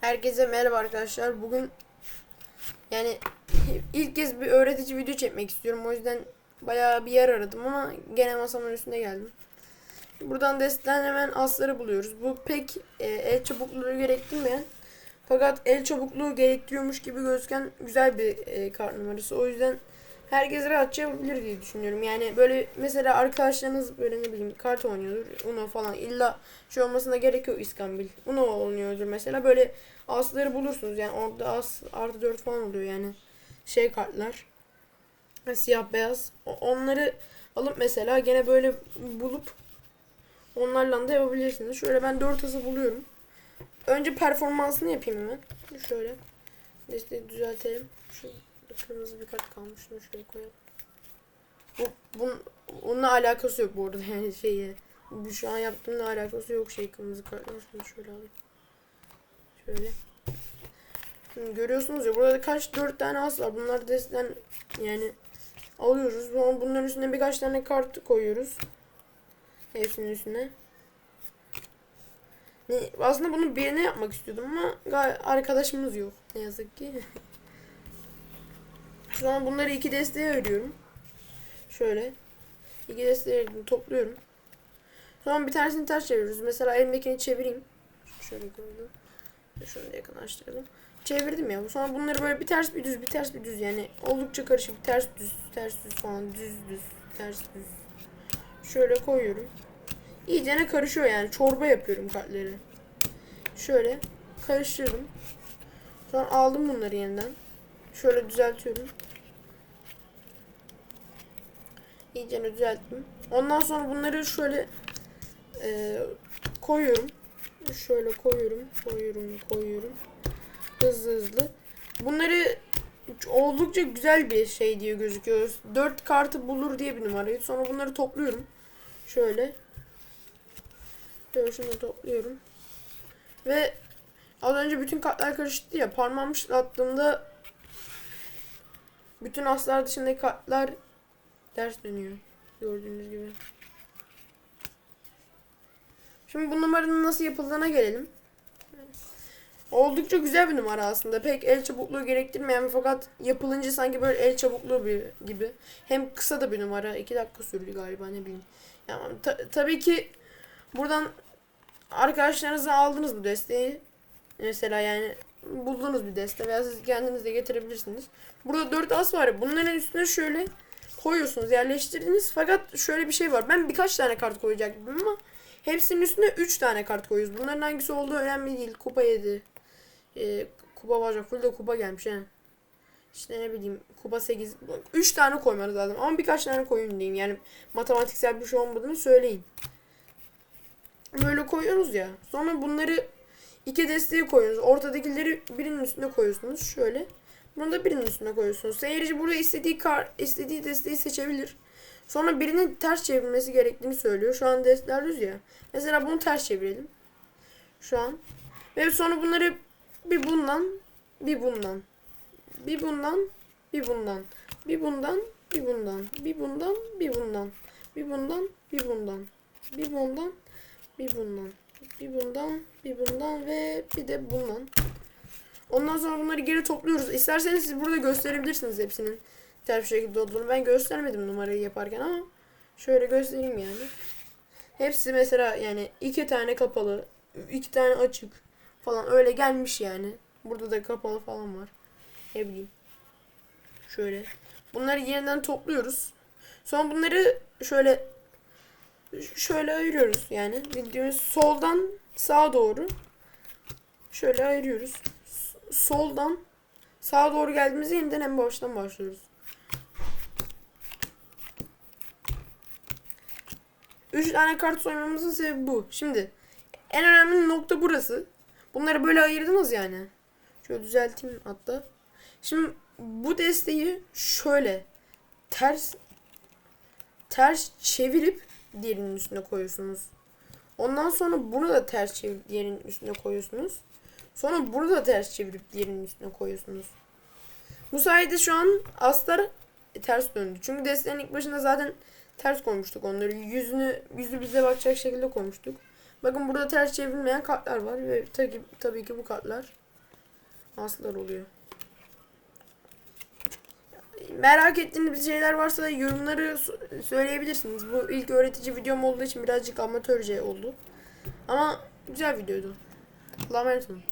Herkese merhaba arkadaşlar. Bugün yani ilk kez bir öğretici video çekmek istiyorum. O yüzden bayağı bir yer aradım ama gene masamın üstüne geldim. Buradan desteden hemen asları buluyoruz. Bu pek e, el çabukluğu gerektirmeyen fakat el çabukluğu gerektiriyormuş gibi gözüken güzel bir e, kart numarası. O yüzden herkes rahatça yapabilir diye düşünüyorum. Yani böyle mesela arkadaşlarınız böyle ne bileyim kart oynuyordur. Uno falan. İlla şey olmasına gerek yok İskambil. Uno oynuyordur mesela. Böyle asları bulursunuz. Yani orada as artı 4 falan oluyor yani. Şey kartlar. Siyah beyaz. Onları alıp mesela gene böyle bulup onlarla da yapabilirsiniz. Şöyle ben 4 ası buluyorum. Önce performansını yapayım hemen. Şöyle. Desteği düzeltelim. Şu kırmızı bir kart kalmış. Şunu şöyle koyalım. Bu, bunun, onunla alakası yok bu arada yani şeyi. Bu şu an yaptığımla alakası yok şey kırmızı kartlar. Şunu şöyle alayım. Şöyle. Şimdi görüyorsunuz ya burada kaç dört tane as var. Bunlar desteden yani alıyoruz. Bunların üstüne birkaç tane kart koyuyoruz. Hepsinin üstüne. Ne, aslında bunu birine yapmak istiyordum ama arkadaşımız yok. Ne yazık ki. Şu an bunları iki desteğe ayırıyorum. Şöyle. İki desteğe topluyorum. Sonra bir tanesini ters çeviriyoruz. Mesela elimdekini çevireyim. Şöyle koydum. Şunu da yakınlaştıralım. Çevirdim ya. Sonra bunları böyle bir ters bir düz bir ters bir düz yani oldukça karışık ters düz ters düz falan düz düz ters düz. Şöyle koyuyorum. İyice ne karışıyor yani. Çorba yapıyorum kartları. Şöyle karıştırdım. Sonra aldım bunları yeniden. Şöyle düzeltiyorum. İyice düzelttim. Ondan sonra bunları şöyle e, koyuyorum. Şöyle koyuyorum, koyuyorum, koyuyorum. Hızlı hızlı. Bunları oldukça güzel bir şey diye gözüküyor. 4 kartı bulur diye bir numarayı. Sonra bunları topluyorum. Şöyle. Şöyle şunu topluyorum. Ve az önce bütün kartlar karıştı ya. Parmağımı şıklattığımda bütün aslar dışındaki kartlar ters dönüyor. Gördüğünüz gibi. Şimdi bu numaranın nasıl yapıldığına gelelim. Oldukça güzel bir numara aslında. Pek el çabukluğu gerektirmeyen fakat yapılınca sanki böyle el çabukluğu bir gibi. Hem kısa da bir numara. 2 dakika sürdü galiba ne bileyim. Yani ta- tabii ki buradan arkadaşlarınızla aldınız bu desteği. Mesela yani buldunuz bir deste veya siz kendiniz de getirebilirsiniz. Burada 4 as var. Bunların üstüne şöyle koyuyorsunuz, yerleştirdiniz. Fakat şöyle bir şey var. Ben birkaç tane kart koyacaktım ama hepsinin üstüne 3 tane kart koyuyoruz. Bunların hangisi olduğu önemli değil. Kupa 7. Ee, kupa var. Full de kupa gelmiş he. İşte ne bileyim kupa 8. 3 tane koymanız lazım. Ama birkaç tane koyun diyeyim. Yani matematiksel bir şey olmadığını söyleyin. Böyle koyuyorsunuz ya. Sonra bunları iki desteğe koyuyorsunuz. Ortadakileri birinin üstüne koyuyorsunuz. Şöyle. Bunu da birinin üstüne koyuyorsunuz. Seyirci burada istediği kar, istediği desteği seçebilir. Sonra birinin ters çevirmesi gerektiğini söylüyor. Şu an destler düz ya. Mesela bunu ters çevirelim. Şu an. Ve sonra bunları bir bundan, bir bundan. Bir bundan, bir bundan. Bir bundan, bir bundan. Bir bundan, bir bundan. Bir bundan, bir bundan. Bir bundan, bir bundan. Bir bundan, bir bundan ve bir de bundan. Ondan sonra bunları geri topluyoruz. İsterseniz siz burada gösterebilirsiniz hepsinin ters bir şekilde olduğunu. Ben göstermedim numarayı yaparken ama şöyle göstereyim yani. Hepsi mesela yani iki tane kapalı, iki tane açık falan öyle gelmiş yani. Burada da kapalı falan var. Ne bileyim. Şöyle. Bunları yeniden topluyoruz. Sonra bunları şöyle şöyle ayırıyoruz yani. Bildiğimiz soldan sağa doğru şöyle ayırıyoruz. Soldan sağa doğru geldiğimizde yeniden en baştan başlıyoruz. Üç tane kart soymamızın sebebi bu. Şimdi en önemli nokta burası. Bunları böyle ayırdınız yani. Şöyle düzelteyim hatta. Şimdi bu desteği şöyle ters ters çevirip diğerinin üstüne koyuyorsunuz. Ondan sonra bunu da ters çevirip diğerinin üstüne koyuyorsunuz. Sonra bunu da ters çevirip diğerinin üstüne koyuyorsunuz. Bu sayede şu an aslar ters döndü. Çünkü desteğin ilk başında zaten ters koymuştuk onları. Yüzünü yüzü bize bakacak şekilde koymuştuk. Bakın burada ters çevrilmeyen kartlar var ve tabii, tabii ki bu kartlar. Aslar oluyor. Merak ettiğiniz bir şeyler varsa da yorumları söyleyebilirsiniz. Bu ilk öğretici videom olduğu için birazcık amatörce oldu. Ama güzel videoydu. Allah'a emanet.